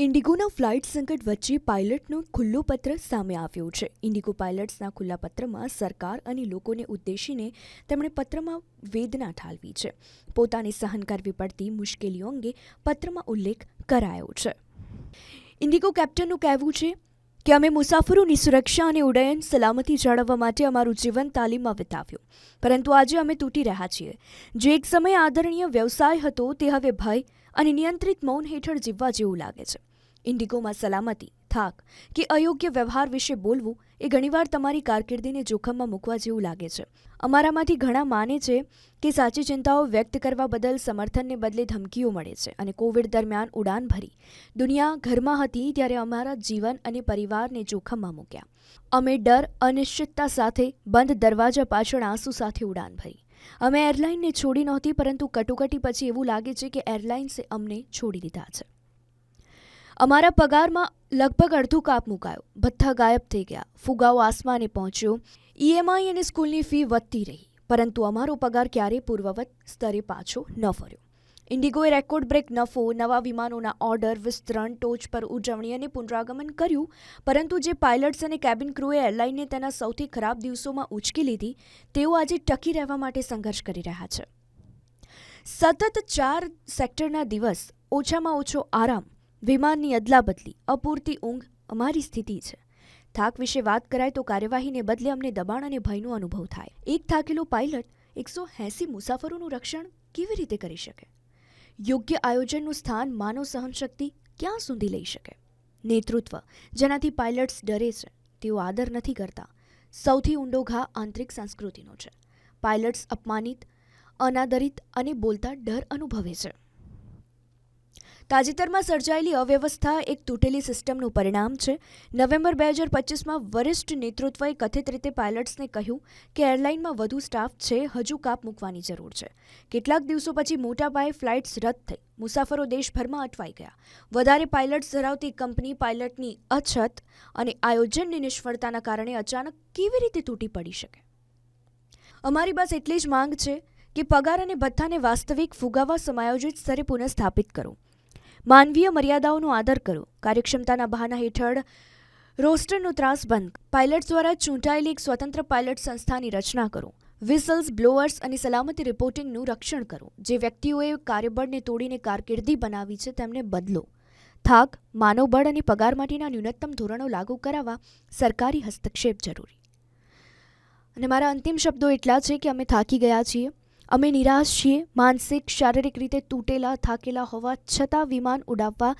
ઇન્ડિગોના flight સંકટ વચ્ચે પાયલટનો ખુલ્લો પત્ર સામે આવ્યો છે. ઇન્ડિગો પાયલટ્સના ખુલ્લા પત્રમાં સરકાર અને લોકોને ઉદ્દેશીને તેમણે પત્રમાં વેદના ઠાલવી છે. પોતાને સહન કરવી પડતી મુશ્કેલીઓ અંગે પત્રમાં ઉલ્લેખ કરાયો છે. ઇન્ડિગો કેપ્ટનનું કહેવું છે કે અમે મુસાફરોની સુરક્ષા અને ઉડ્ડયન સલામતી જાળવવા માટે અમારું જીવન તાલીમમાં વિતાવ્યું. પરંતુ આજે અમે તૂટી રહ્યા છીએ. જે એક સમયે આદરણીય વ્યવસાય હતો તે હવે ભય અને નિયંત્રિત મૌન હેઠળ જીવવા જેવું લાગે છે. ઇન્ડિગોમાં સલામતી, થાક કે અયોગ્ય વ્યવહાર વિશે બોલવું એ ઘણીવાર તમારી કારકિર્દીને જોખમમાં મૂકવા જેવું લાગે છે. અમારામાંથી ઘણા માને છે કે સાચી ચિંતાઓ વ્યક્ત કરવા બદલ સમર્થનને બદલે ધમકીઓ મળે છે અને કોવિડ દરમિયાન ઉડાન ભરી. દુનિયા ઘરમાં હતી ત્યારે અમારા જીવન અને પરિવારને જોખમમાં મૂક્યા. અમે ડર, અનિશ્ચિતતા સાથે બંધ દરવાજા પાછળ આંસુ સાથે ઉડાન ભરી. અમે એરલાઇનને છોડી નહોતી પરંતુ કટોકટી પછી એવું લાગે છે કે એરલાઇન્સે અમને છોડી દીધા છે. અમારા પગારમાં લગભગ અડધું કાપ મુકાયો. ભથ્થા ગાયબ થઈ ગયા. ફુગાવો આસમાને પહોંચ્યો. ઈએમઆઈ અને સ્કૂલની ફી વધતી રહી, પરંતુ અમારો પગાર ક્યારેય પૂર્વવત સ્તરે પાછો ન ફર્યો. ઇન્ડિગોએ રેકોર્ડ બ્રેક નફો, નવા વિમાનોના ઓર્ડર, વિસ્તરણ, ટોચ પર ઉજવણી અને પુનરાગમન કર્યું, પરંતુ જે પાયલટ્સ અને કેબિન ક્રૂએ એરલાઇનને તેના સૌથી ખરાબ દિવસોમાં ઉચકી લીધી, તેઓ આજે ટકી રહેવા માટે સંઘર્ષ કરી રહ્યા છે. સતત ચાર સેક્ટરના દિવસ ઓછામાં ઓછો આરામ વિમાનની અદલાબદલી, અપૂરતી ઊંઘ અમારી સ્થિતિ છે. થાક વિશે વાત કરાય તો કાર્યવાહીને બદલે અમને દબાણ અને ભયનો અનુભવ થાય. એક થાકેલો પાયલટ એકસો એંસી મુસાફરોનું રક્ષણ કેવી રીતે કરી શકે? યોગ્ય આયોજનનું સ્થાન માનવ સહનશક્તિ ક્યાં સુધી લઈ શકે? નેતૃત્વ, જેનાથી પાયલટ્સ ડરે છે, તેઓ આદર નથી કરતા. સૌથી ઊંડો ઘા આંતરિક સંસ્કૃતિનો છે. પાયલટ્સ અપમાનિત, અનાદરિત અને બોલતા ડર અનુભવે છે. તાજેતરમાં સર્જાયેલી અવ્યવસ્થા એક તૂટેલી સિસ્ટમનું પરિણામ છે. નવેમ્બર બે હજાર પચીસમાં વરિષ્ઠ નેતૃત્વએ કથિત રીતે પાયલટ્સને કહ્યું કે એરલાઇનમાં વધુ સ્ટાફ છે, હજુ કાપ મૂકવાની જરૂર છે. કેટલાક દિવસો પછી મોટા પાયે ફ્લાઇટ્સ રદ થઈ. મુસાફરો દેશભરમાં અટવાઈ ગયા. વધારે પાયલટ્સ ધરાવતી કંપની પાયલટની અછત અને આયોજનની નિષ્ફળતાના કારણે અચાનક કેવી રીતે તૂટી પડી શકે? અમારી બસ એટલી જ માંગ છે કે પગાર અને ભથ્થાને વાસ્તવિક ફુગાવા સમાયોજિત સ્તરે પુનઃસ્થાપિત કરો. માનવીય મર્યાદાઓનો આદર કરો. કાર્યક્ષમતાના બહાના હેઠળ રોસ્ટરનો ત્રાસ બંધ. પાયલટ્સ દ્વારા ચૂંટાયેલી એક સ્વતંત્ર પાયલટ સંસ્થાની રચના કરો. વિસલ્સ, બ્લોઅર્સ અને સલામતી રિપોર્ટિંગનું રક્ષણ કરો. જે વ્યક્તિઓએ કાર્યબળને તોડીને કારકિર્દી બનાવી છે, તેમને બદલો. થાક, માનવબળ અને પગાર માટેના ન્યૂનતમ ધોરણો લાગુ કરાવવા સરકારી હસ્તક્ષેપ જરૂરી. અને મારા અંતિમ શબ્દો એટલા છે કે અમે થાકી ગયા છીએ. અમે નિરાશ છીએ. માનસિક શારીરિક રીતે તૂટેલા થાકેલા હોવા છતાં વિમાન ઉડાવવા